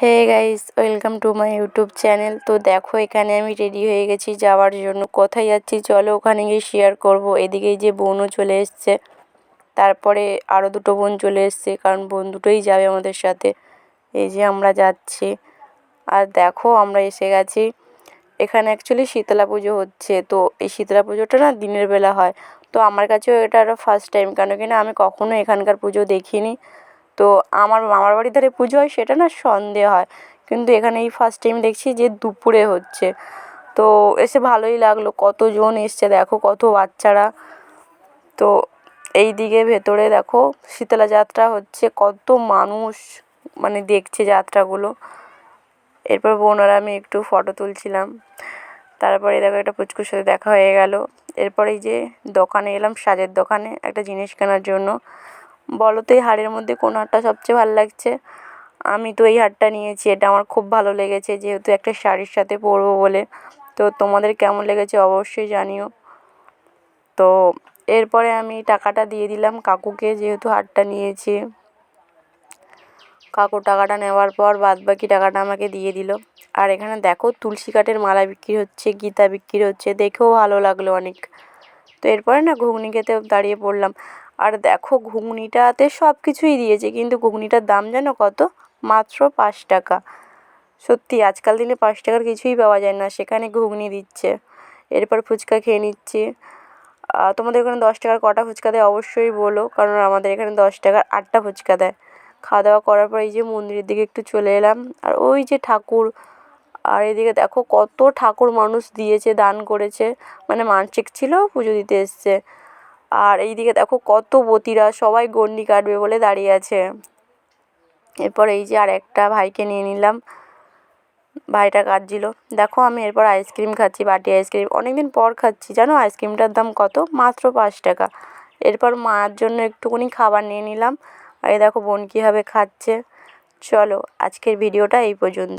Hey guys welcome to my YouTube channel তো দেখো, এখানে আমি রেডি হয়ে গেছি যাওয়ার জন্য। কোথায় যাচ্ছি চলো ওখানে গিয়ে শেয়ার করব। এদিকেই যে বোনও চলে এসছে, তারপরে আরও দুটো বোন চলে এসছে, কারণ বোন দুটোই যাবে আমাদের সাথে। এই যে আমরা যাচ্ছি। আর দেখো, আমরা এসে গেছি। এখানে অ্যাকচুয়ালি শীতলা পুজো হচ্ছে। তো এই শীতলা পুজোটা না দিনের বেলা হয়। তো আমার কাছেও এটা আরও ফার্স্ট টাইম কেন কিনা আমি কখনো এখানকার পুজো দেখিনি। তো আমার মামার বাড়ির ধারে পুজো হয় সেটা না সন্ধে হয়। কিন্তু এখানে এই ফার্স্ট টাইম দেখছি যে দুপুরে হচ্ছে। তো এসে ভালোই লাগল, কতজন এসছে দেখো, কত বাচ্চারা। তো এই দিকে ভেতরে দেখো, শীতলা যাত্রা হচ্ছে, কত মানুষ মানে দেখছে যাত্রাগুলো। এরপর বোন আর আমি একটু ফটো তুলছিলাম। তারপরে দেখো একটা পুচকুর সাথে দেখা হয়ে গেল। এরপর যে দোকানে এলাম, সাজের দোকানে একটা জিনিস কেনার জন্য। বলো তো, এই হারের মধ্যে কোন হারটা সবচেয়ে ভালো লাগছে? আমি তো এই হারটা নিয়েছি, এটা আমার খুব ভালো লেগেছে, যেহেতু একটা শাড়ির সাথে পরবো বলে। তো তোমাদের কেমন লেগেছে অবশ্যই জানিও। তো এরপরে আমি টাকাটা দিয়ে দিলাম কাকুকে, যেহেতু হারটা নিয়েছি। কাকু টাকাটা নেওয়ার পর বাদ বাকি টাকাটা আমাকে দিয়ে দিল। আর এখানে দেখো, তুলসী কাঠের মালা বিক্রি হচ্ছে, গীতা বিক্রি হচ্ছে, দেখেও ভালো লাগল অনেক। তো এরপরে না, ঘুগনি খেতে দাঁড়িয়ে পড়লাম। আর দেখো ঘুগনিটাতে সব কিছুই দিয়েছে, কিন্তু ঘুগনিটার দাম জানো কত? মাত্র পাঁচ টাকা। সত্যি, আজকাল দিনে পাঁচ টাকার কিছুই পাওয়া যায় না, সেখানে ঘুগনি দিচ্ছে, এরপর ফুচকা খেয়ে নিচ্ছি। তোমাদের ওখানে দশ টাকার কটা ফুচকা দেয় অবশ্যই বলো, কারণ আমাদের এখানে দশ টাকার আটটা ফুচকা দেয়। খাওয়া দাওয়া করার পর এই যে মন্দিরের দিকে একটু চলে এলাম, আর ওই যে ঠাকুর, আর এদিকে দেখো কত ঠাকুর মানুষ দিয়েছে, দান করেছে। মানে মানসিক ছিল, পুজো দিতে এসছে। আর এইদিকে দেখো কত বতিরা সবাই গন্ডি কাটবে বলে দাঁড়িয়ে আছে। এরপর এই যে আর একটা ভাইকে নিয়ে নিলাম। ভাইটা কাটছিল দেখো আমি এরপর আইসক্রিম খাচ্ছি, বাটি আইসক্রিম। অনেক দিন পর খাচ্ছি, জানো আইসক্রিমটার দাম কত? মাত্র পাঁচ টাকা। এরপর মার জন্য একটুকুনি খাবার নিয়ে নিলাম। আর দেখো বোন কীভাবে খাচ্ছে। চলো আজকের ভিডিওটা এই পর্যন্ত।